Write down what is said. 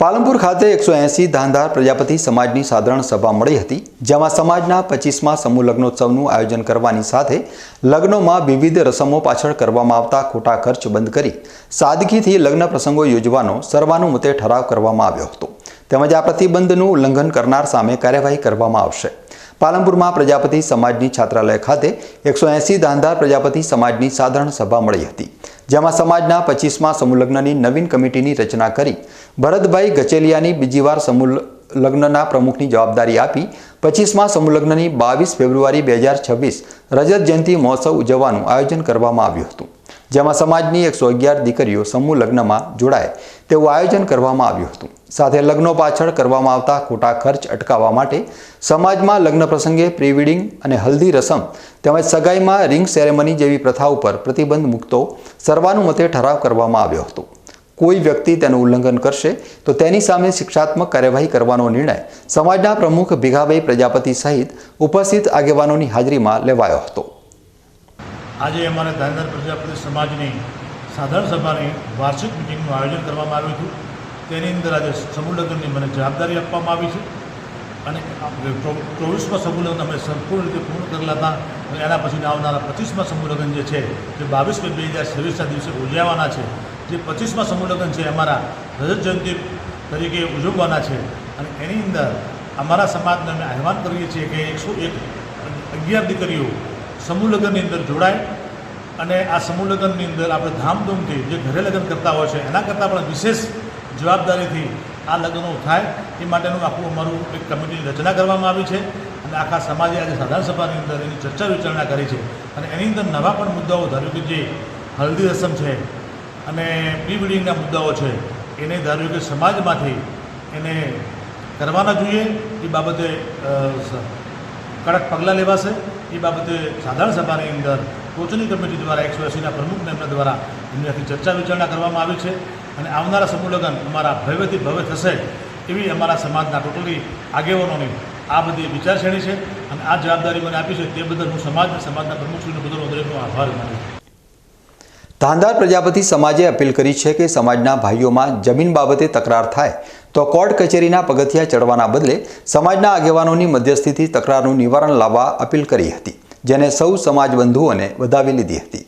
પાલનપુર ખાતે એકસો એંસી ધાંધાર પ્રજાપતિ સમાજની સાધારણ સભા મળી હતી, જેમાં સમાજના પચીસમાં સમૂહ લગ્નોત્સવનું આયોજન કરવાની સાથે લગ્નોમાં વિવિધ રસમો પાછળ કરવામાં આવતા ખોટા ખર્ચ બંધ કરી સાદગીથી લગ્ન પ્રસંગો યોજવાનો સર્વાનુમતે ઠરાવ કરવામાં આવ્યો હતો. તેમજ આ પ્રતિબંધનું ઉલ્લંઘન કરનાર સામે કાર્યવાહી કરવામાં આવશે. પાલનપુરમાં પ્રજાપતિ સમાજની છાત્રાલય ખાતે એકસો એંસી ધાનધાર પ્રજાપતિ સમાજની સાધારણ સભા મળી હતી. જેમાં સમાજના પચીસમાં સમૂહલગ્નની નવીન કમિટીની રચના કરી. ભરતભાઈ ગચેલિયાની બીજીવાર સમૂહલગ્નના પ્રમુખની જવાબદારી આપી. પચીસમાં સમૂહલગ્નની બાવીસ ફેબ્રુઆરી બે હજાર છવ્વીસ રજત જયંતિ મહોત્સવ ઉજવવાનું આયોજન કરવામાં આવ્યું હતું. જેમાં સમાજની એકસો અગિયાર દીકરીઓ સમૂહ લગ્નમાં જોડાય તેવું આયોજન કરવામાં આવ્યું હતું. સાથે લગ્નો પાછળ કરવામાં આવતા ખોટા ખર્ચ અટકાવવા માટે સમાજમાં લગ્ન પ્રસંગે પ્રી વેડિંગ અને હલ્દી રસમ તેમજ સગાઈમાં રિંગ સેરેમની જેવી પ્રથા ઉપર પ્રતિબંધ મૂકતો સર્વાનુમતે ઠરાવ કરવામાં આવ્યો હતો. કોઈ વ્યક્તિ તેનું ઉલ્લંઘન કરશે તો તેની સામે શિક્ષાત્મક કાર્યવાહી કરવાનો નિર્ણય સમાજના પ્રમુખ ભીખાભાઈ પ્રજાપતિ સહિત ઉપસ્થિત આગેવાનોની હાજરીમાં લેવાયો હતો. આજે અમારા ધારદાર પ્રજાપતિ સમાજની સાધારણ સભાની વાર્ષિક મિટિંગનું આયોજન કરવામાં આવ્યું હતું. તેની અંદર આજે સમૂહલગ્નની મને જવાબદારી આપવામાં આવી છે અને ચોવીસમાં સમૂહલગ્ન અમે સંપૂર્ણ રીતે પૂર્ણ કરેલા હતા અને એના પછી આવનારા પચીસમાં સમૂહલગ્ન જે છે, જે બાવીસ બે હજાર છવ્વીસના દિવસે ઉજવવાના છે, જે પચીસમાં સમૂહલગ્ન છે અમારા રજત જયંતિ તરીકે ઉજવવાના છે અને એની અંદર અમારા સમાજને અમે આહવાન કરીએ છીએ કે એકસો એક અગિયાર દીકરીઓ સમૂહ લગ્નની અંદર જોડાય અને આ સમૂહ લગ્નની અંદર આપણે ધામધૂમથી જે ઘરે લગ્ન કરતા હોય છે, એના કરતાં પણ વિશેષ જવાબદારીથી આ લગ્નો થાય, એ માટેનું આખું અમારું એક કમિટીની રચના કરવામાં આવી છે અને આખા સમાજે આજે સાધારણ સભાની અંદર એની ચર્ચા વિચારણા કરી છે. અને એની અંદર નવા પણ મુદ્દાઓ ધાર્યું કે જે હલ્દી રસમ છે અને પ્રી વેડિંગના મુદ્દાઓ છે, એને ધાર્યું કે સમાજમાંથી એને કરવાના જોઈએ. એ બાબતે કડક પગલાં લેવાશે. એ બાબતે સાધારણ સભાની અંદર ટોચની કમિટી દ્વારા એકસો એંસીના પ્રમુખને એમના દ્વારા એમનાથી ચર્ચા વિચારણા કરવામાં આવી છે અને આવનારા સમૂહ અમારા ભવ્યથી ભવ્ય થશે એવી અમારા સમાજના ટોટલી આગેવાનોની આ બધી વિચારશ્રેણી છે અને આ જવાબદારી મને આપી છે તે બદલ હું સમાજ અને સમાજના પ્રમુખશ્રીનો બદલ દરેકનો આભાર માનું છું. ધાંધાર પ્રજાપતિ સમાજે અપીલ કરી છે કે સમાજના ભાઈઓમાં જમીન બાબતે તકરાર થાય તો કોર્ટ કચેરીના પગથિયા ચડવાના બદલે સમાજના આગેવાનોની મધ્યસ્થીથી તકરારનું નિવારણ લાવવા અપીલ કરી હતી, જેને સૌ સમાજબંધુઓને વધાવી લીધી હતી.